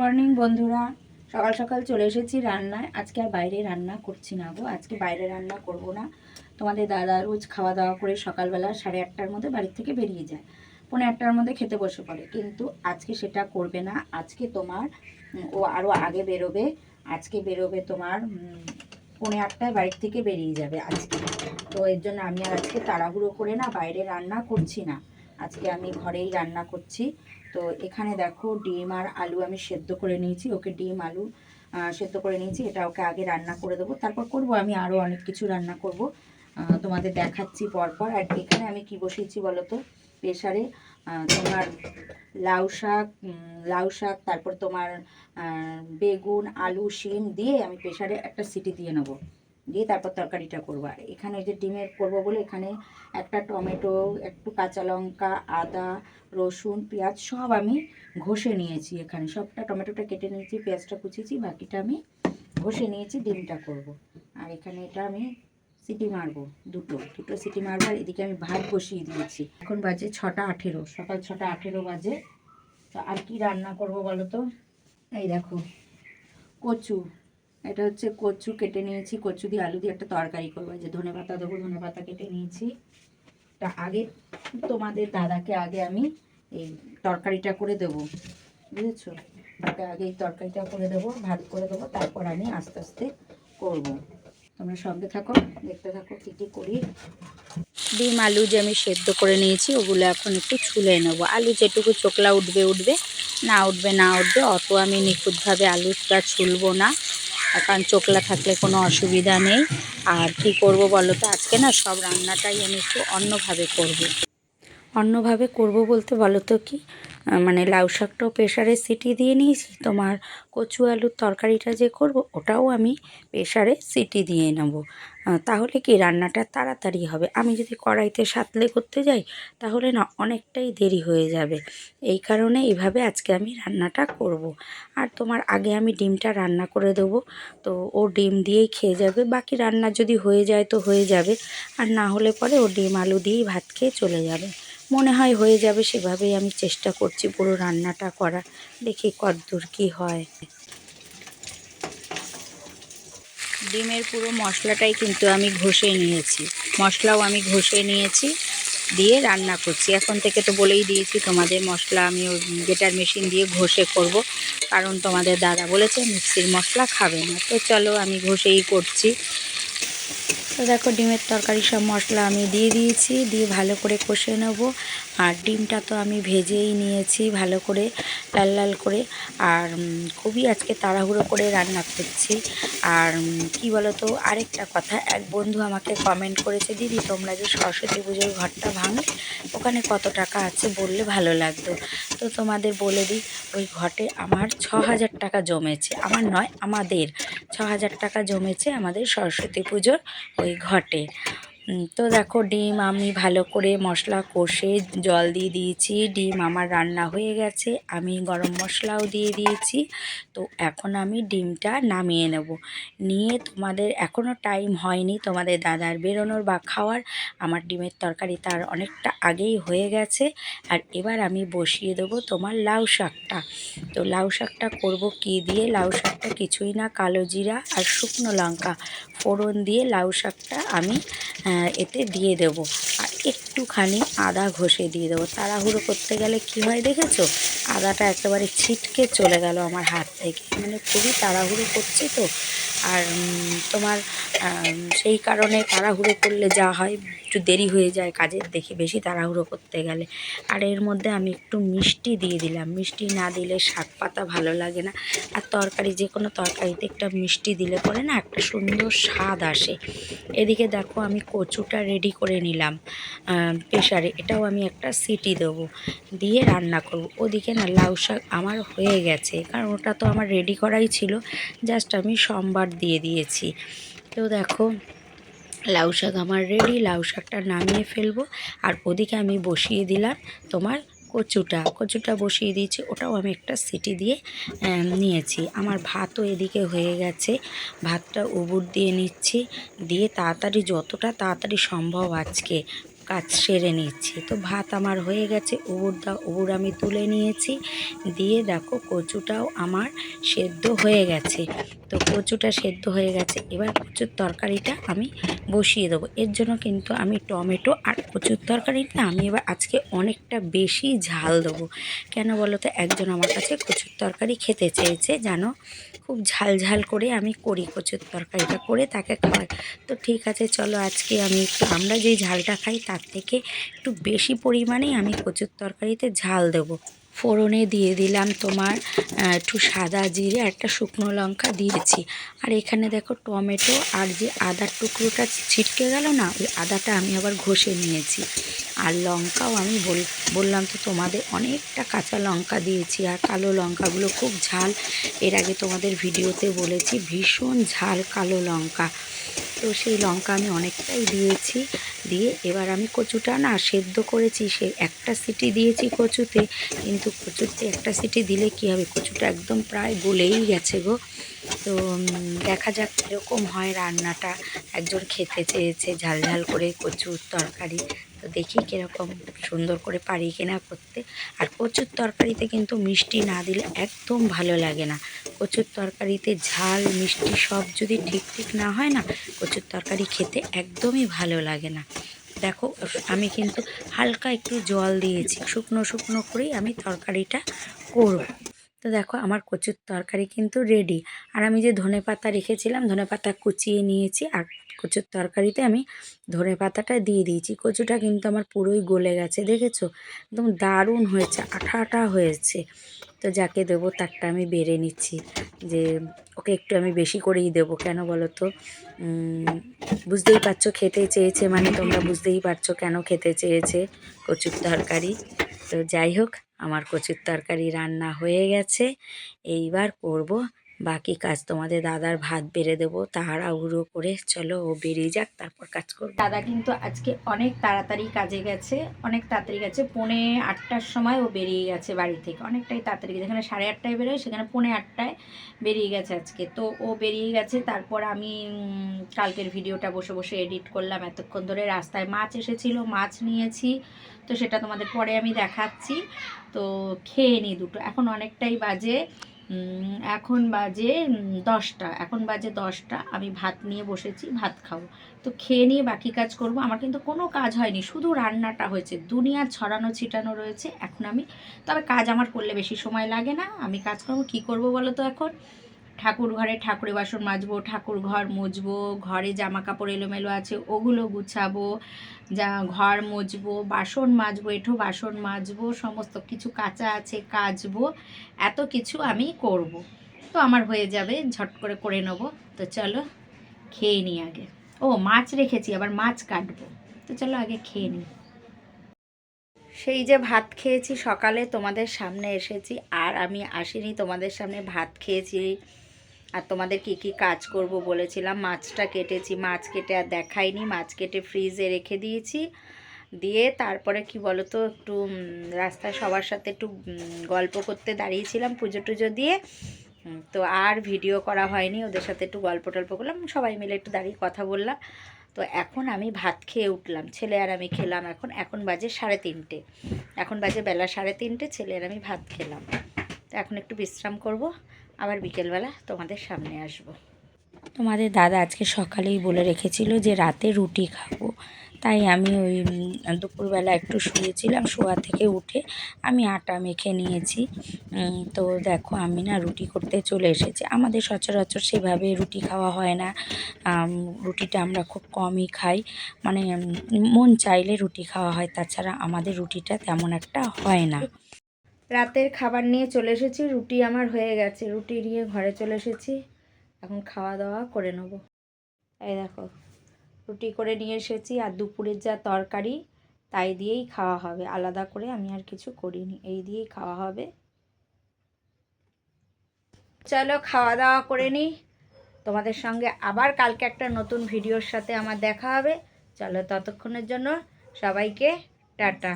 Morning বন্ধুরা। সকাল সকাল চলে এসেছি রান্নায়। আজকে আর বাইরে রান্না করছি না গো। আজকে বাইরে রান্না করব না। তোমাদের দাদা রোজ খাওয়া দাওয়া করে সকালবেলা সাড়ে আটটার মধ্যে বাড়ির থেকে বেরিয়ে যায়। পৌনে আটটার মধ্যে খেতে বসে পড়ে। কিন্তু আজকে সেটা করবে না। আজকে তোমার ও আরও আগে বেরোবে। আজকে বেরোবে তোমার উম, পৌনে আটটায় বাড়ির থেকে বেরিয়ে যাবে আজকে। তো এর জন্য আমি আর আজকে তাড়াহুড়ো করে না বাইরে রান্না করছি না। আজকে আমি ঘরেই রান্না করছি। তো এখানে দেখো ডিম আর আলু আমি সেদ্ধ করে নিয়েছি, ওকে ডিম, আলু সেদ্ধ করে নিয়েছি, এটা ওকে আগে রান্না করে দেবো, তারপর করব আমি আরও অনেক কিছু রান্না করব তোমাদের দেখাচ্ছি পরপর, আর এখানে আমি কি বসিয়েছি বলো তো প্রেশারে তোমার লাউ শাক লাউ শাক, তারপর তোমার বেগুন, আলু, শিম দিয়ে আমি প্রেশারে একটা সিটি দিয়ে নেব। দিয়ে তারপর তরকারিটা করব। আর এখানে ওই যে ডিমের করব বলে এখানে একটা টমেটো, একটু কাঁচা লঙ্কা, আদা, রসুন, পেঁয়াজ সব আমি ঘষে নিয়েছি এখানে। সবটা টমেটোটা কেটে নিয়েছি, পেঁয়াজটা কুচিয়েছি, বাকিটা আমি ঘষে নিয়েছি, ডিমটা করব। আর এখানে এটা আমি সিটি মারবো, দুটো দুটো সিটি মারবো আর এদিকে আমি ভাত বসিয়ে দিয়েছি। এখন বাজে ছটা আঠেরো, সকাল ছটা আঠেরো বাজে। তো আর কি রান্না করব বলো তো? এই দেখো, কচু। এটা হচ্ছে কচু কেটে নিয়েছি, কচু দিয়ে আলু দিয়ে একটা তরকারি করব। যে ধনে পাতা দেবো, ধনে পাতা কেটে নিয়েছি। তা আগে তোমাদের দাদাকে আগে আমি এই তরকারিটা করে দেবো, বুঝেছ? তাকে আগে এই তরকারিটা করে দেবো, ভাত করে দেবো, তারপর আমি আস্তে আস্তে করব। তোমরা সঙ্গে থাকো, দেখতে থাকো কী কী করি। ডিম, আলু যে আমি সেদ্ধ করে নিয়েছি, ওগুলো এখন একটু ছুলে নেব। আলু যেটুকু চোকলা উঠবে উঠবে, না উঠবে না উঠবে, অত আমি নিখুঁতভাবে আলুটা ছুলবো না। কারণ চোখলা থাকলে কোনো অসুবিধা নেই। আর কি করব বলো তো? আজকে না সব রান্নাটাই আমি একটু অন্যভাবে করব। অন্যভাবে করব বলতে বলো তো কি? মানে লাউ শাকটাও প্রেশারে সিটি দিয়ে নিয়েছি। তোমার কচু আলুর তরকারিটা যে করব, ওটাও আমি প্রেশারে সিটি দিয়ে নেব। তাহলে কি রান্নাটা তাড়াতাড়ি হবে? আমি যদি কড়াইতে সাতলে করতে যাই, তাহলে না অনেকটাই দেরি হয়ে যাবে। এই কারণে এইভাবে আজকে আমি রান্নাটা করব। আর তোমার আগে আমি ডিমটা রান্না করে দেবো। তো ও ডিম দিয়েই খেয়ে যাবে। বাকি রান্না যদি হয়ে যায় তো হয়ে যাবে। আর না হলে পরে ও ডিম আলু দিয়েই ভাত খেয়ে চলে যাবে। মনে হয় হয়ে যাবে সেভাবেই আমি চেষ্টা করছি পুরো রান্নাটা করা। দেখি কতদূর কী হয়। ডিমের পুরো মশলাটাই কিন্তু আমি ঘষে নিয়েছি। মশলাও আমি ঘষে নিয়েছি, দিয়ে রান্না করছি। এখন থেকে তো বলেই দিয়েছি তোমাদের মশলা আমি ওই বেটার মেশিন দিয়ে ঘষে করব। কারণ তোমাদের দাদা বলেছে মিক্সির মশলা খাবে না। তো চলো আমি ঘষেই করছি। তো দেখো ডিমের তরকারি সব মশলা আমি দিয়ে দিয়েছি, দিয়ে ভালো করে কষে নেব। আর ডিমটা তো আমি ভেজেই নিয়েছি ভালো করে, লাল লাল করে। আর খুবই আজকে তাড়াহুড়ো করে রান্না করছি। আর কি বলো তো আরেকটা কথা, এক বন্ধু আমাকে কমেন্ট করেছে, দিদি, তোমরা যে সরস্বতী পুজোর ঘরটা ভাঙলে ওখানে কত টাকা আছে বললে ভালো লাগতো। তো তোমাদের বলে দিই, ওই ঘটে আমার ছ হাজার টাকা জমেছে। আমার নয়, আমাদের ছ হাজার টাকা জমেছে আমাদের সরস্বতী পুজোর ওই ঘটে। তো দেখো ডিম আমি ভালো করে মশলা কষে জল দিয়ে দিয়েছি। ডিম আমার রান্না হয়ে গেছে। আমি গরম মশলাও দিয়ে দিয়েছি। তো এখন আমি ডিমটা নামিয়ে নেব। নিয়ে তোমাদের এখনও টাইম হয়নি তোমাদের দাদার বেরোনোর বা খাওয়ার। আমার ডিমের তরকারি তার অনেকটা আগেই হয়ে গেছে। আর এবার আমি বসিয়ে দেবো তোমার লাউ শাকটা। তো লাউ শাকটা করব কি দিয়ে? লাউ শাকটা কিছুই না, কালো জিরা আর শুকনো লঙ্কা। ফোড়ন দিয়ে লাউ শাকটা আমি এতে দিয়ে দেব। আর একটুখানি আদা ঘষে দিয়ে দেবো। তাড়াহুড়ো করতে গেলে কি হয় দেখেছ? আদাটা একেবারে ছিটকে চলে গেল আমার হাত থেকে। মানে খুবই তাড়াহুড়ো করছি তো। আর তোমার সেই কারণে তাড়াহুড়ো করলে যা হয় একটু দেরি হয়ে যায় কাজের দেখে বেশি তাড়াহুড়ো করতে গেলে। আর এর মধ্যে আমি একটু মিষ্টি দিয়ে দিলাম। মিষ্টি না দিলে শাক পাতা ভালো লাগে না। আর তরকারি, যে কোনো তরকারিতে একটা মিষ্টি দিলে পরে না একটা সুন্দর স্বাদ আসে। এদিকে দেখো আমি কচুটা রেডি করে নিলাম প্রেশারে এটাও আমি একটা সিটি দেবো, দিয়ে রান্না করব। ওদিকে না লাউ শাক আমার হয়ে গেছে, কারণ ওটা তো আমার রেডি করাই ছিল। জাস্ট আমি সোমবার দিয়ে দিয়েছি। তো দেখো লাউ শাক, আমার রেডি লাউ শাকটা নামিয়ে ফেলব। আর ওদিকে আমি বসিয়ে দিলাম তোমার কচুটা। কচুটা বসিয়ে দিয়েছি, ওটাও আমি একটা সিটি দিয়ে নিয়েছি। আমার ভাতও এদিকে হয়ে গেছে। ভাতটা উবুর দিয়ে নিচ্ছি। দিয়ে তাড়াতাড়ি, যতটা তাড়াতাড়ি সম্ভব আজকে কাজ সেরে নিচ্ছি। তো ভাত আমার হয়ে গেছে, উবুর দা, উবুর আমি তুলে নিয়েছি। দিয়ে দেখো কচুটাও আমার সেদ্ধ হয়ে গেছে। তো কচুটা সেদ্ধ হয়ে গেছে, এবার কচুর তরকারিটা আমি বসিয়ে দেবো। এর জন্য কিন্তু আমি টমেটো আর কচুর তরকারিটা আমি এবার আজকে অনেকটা বেশি ঝাল দেবো। কেন বলো তো, একজন আমার কাছে কচুর তরকারি খেতে চেয়েছে জানো খুব ঝাল ঝাল করে আমি করি কচুর তরকারিটা, করে তাকে খাওয়াই। তো ঠিক আছে, চলো আজকে আমি আমরা যেই ঝালটা খাই তার থেকে একটু বেশি পরিমাণেই আমি কচুর তরকারিতে ঝাল দেবো। ফোড়নে দিয়ে দিলাম তোমার একটু সাদা জিরে একটা শুকনো লঙ্কা দিয়েছি। আর এখানে দেখো টমেটো আর যে আদার টুকরোটা ছিটকে গেল না, ওই আদাটা আমি আবার ঘষে নিয়েছি। আর লঙ্কাও আমি বল, বললাম তো তোমাদের অনেকটা কাঁচা লঙ্কা দিয়েছি আর কালো লঙ্কাগুলো খুব ঝাল। এর আগে তোমাদের ভিডিওতে বলেছি ভীষণ ঝাল কালো লঙ্কা। তো সেই লঙ্কা আমি অনেকটাই দিয়েছি। দিয়ে এবার আমি কচুটা না সেদ্ধ করেছি, সে একটা সিটি দিয়েছি কচুতে। কিন্তু কচুতে একটা সিটি দিলে কি হবে? কচুটা একদম প্রায় গলেই গেছে গো। তো দেখা যাক কীরকম হয় রান্নাটা। একজন খেতে চেয়েছে ঝাল ঝাল করে কচুর তরকারি। তো দেখি কীরকম সুন্দর করে পারি কিনা করতে। আর কচুর তরকারিতে কিন্তু মিষ্টি না দিলে একদম ভালো লাগে না। কচুর তরকারিতে ঝাল, মিষ্টি সব যদি ঠিক ঠিক না হয় না, কচুর তরকারি খেতে একদমই ভালো লাগে না। দেখো, আমি কিন্তু হালকা একটু জল দিয়েছি। শুকনো শুকনো করেই আমি তরকারিটা করব। তো দেখো আমার কচুর তরকারি কিন্তু রেডি আর আমি যে ধনে পাতা রেখেছিলাম, ধনে পাতা কুচিয়ে নিয়েছি আর কচুর তরকারিতে আমি ধনে পাতাটা দিয়ে দিয়েছি। কচুটা কিন্তু আমার পুরোই গলে গেছে, দেখেছ? একদম দারুণ হয়েছে আঠা আঠা হয়েছে। তো যাকে দেবো তারটা আমি বেড়ে নিচ্ছি, যে ওকে একটু আমি বেশি করেই দেবো। কেন বলো তো? বুঝতেই পারছ, খেতে চেয়েছে মানে তোমরা বুঝতেই পারছ কেন খেতে চেয়েছে কচুর তরকারি? তো যাই হোক আমার কচুর তরকারি রান্না হয়ে গেছে। এইবার করব বাকি কাজ তোমাদের দাদার ভাত বেড়ে দেবো তাড়াহুড়ো করে চলো ও বেরিয়ে যাক, তারপর কাজ করব। দাদা কিন্তু আজকে অনেক তাড়াতাড়ি কাজে গেছে, অনেক তাড়াতাড়ি গেছে, পৌনে আটটার সময় ও বেরিয়ে গেছে বাড়ি থেকে। অনেকটাই তাড়াতাড়ি যেখানে সাড়ে আটটায় বেরোয়, সেখানে পৌনে আটটায় বেরিয়ে গেছে আজকে। তো ও বেরিয়ে গেছে, তারপর আমি কালকের ভিডিওটা বসে বসে এডিট করলাম এতক্ষণ ধরে। রাস্তায় মাছ এসেছিল, মাছ নিয়েছি, তো সেটা তোমাদের পরে আমি দেখাচ্ছি। তো খেয়ে নিই দুটো, এখন অনেকটাই বাজে। এখন বাজে দশটা। এখন বাজে দশটা। আমি ভাত নিয়ে বসেছি, ভাত খাব। তো খেয়ে নিয়ে বাকি কাজ করব। আমার কিন্তু কোনো কাজ হয়নি। শুধু রান্নাটা হয়েছে। দুনিয়ার ছড়ানো ছিটানো রয়েছে এখন আমি। তবে কাজ আমার করলে বেশি সময় লাগে না। আমি কাজ করব। কী করব বলো তো এখন? ঠাকুর ঘরে ঠাকুরের বাসন মাজবো ঠাকুর ঘর মুছবো ঘরে জামা কাপড় এলোমেলো আছে, ওগুলো গুছাবো, যা ঘর মুছবো বাসন মাজবো, এঠো বাসন মাজবো, সমস্ত কিছু কাঁচা আছে কাচবো এত কিছু আমি করব। তো আমার হয়ে যাবে, ঝট করে করে নেব। তো চলো, খেয়ে নিই আগে। ও, মাছ রেখেছি, আবার মাছ কাটবো। তো চলো আগে খেয়ে নিই। সেই যে ভাত খেয়েছি সকালে তোমাদের সামনে এসেছি, আর আমি আসিনি তোমাদের সামনে ভাত খেয়েছি। আর তোমাদের কি কি কাজ করব বলেছিলাম? মাছটা কেটেছি, মাছ কেটে আর দেখাইনি, মাছ কেটে ফ্রিজে রেখে দিয়েছি। দিয়ে তারপরে কি বলো তো একটু রাস্তায় সবার সাথে একটু গল্প করতে দাঁড়িয়েছিলাম পুজো টুজো দিয়ে। তো আর ভিডিও করা হয়নি, ওদের সাথে একটু গল্প টল্প করলাম, সবাই মিলে একটু দাঁড়িয়ে কথা বললাম। তো এখন আমি ভাত খেয়ে উঠলাম, ছেলে আর আমি খেলাম এখন এখন বাজে সাড়ে তিনটে। এখন বাজে বেলা সাড়ে তিনটে, ছেলে আর আমি ভাত খেলাম। তো এখন একটু বিশ্রাম করব। আবার বিকেলবেলা তোমাদের সামনে আসব। তোমাদের দাদা আজকে সকালেই বলে রেখেছিল যে রাতে রুটি খাব। তাই আমি ওই দুপুরবেলা একটু শুয়েছিলাম, শোয়া থেকে উঠে আমি আটা মেখে নিয়েছি। তো দেখো আমি না রুটি করতে চলে এসেছি। আমাদের সচরাচর সেভাবে রুটি খাওয়া হয় না। রুটিটা আমরা খুব কমই খাই। মানে মন চাইলে রুটি খাওয়া হয়। তাছাড়া আমাদের রুটিটা তেমন একটা হয় না। রাতের খাবার নিয়ে চলে এসেছি, রুটি আমার হয়ে গেছে। রুটি নিয়ে ঘরে চলে এসেছি। এখন খাওয়া দাওয়া করে নেব। এই দেখো, রুটি করে নিয়ে এসেছি আর দুপুরের যা তরকারি, তাই দিয়েই খাওয়া হবে। আলাদা করে আমি আর কিছু করিনি, এই দিয়েই খাওয়া হবে। চলো খাওয়া দাওয়া করে নিই। তোমাদের সঙ্গে আবার কালকে একটা নতুন ভিডিওর সাথে আমার দেখা হবে। চলো ততক্ষণের জন্য সবাইকে টাটা।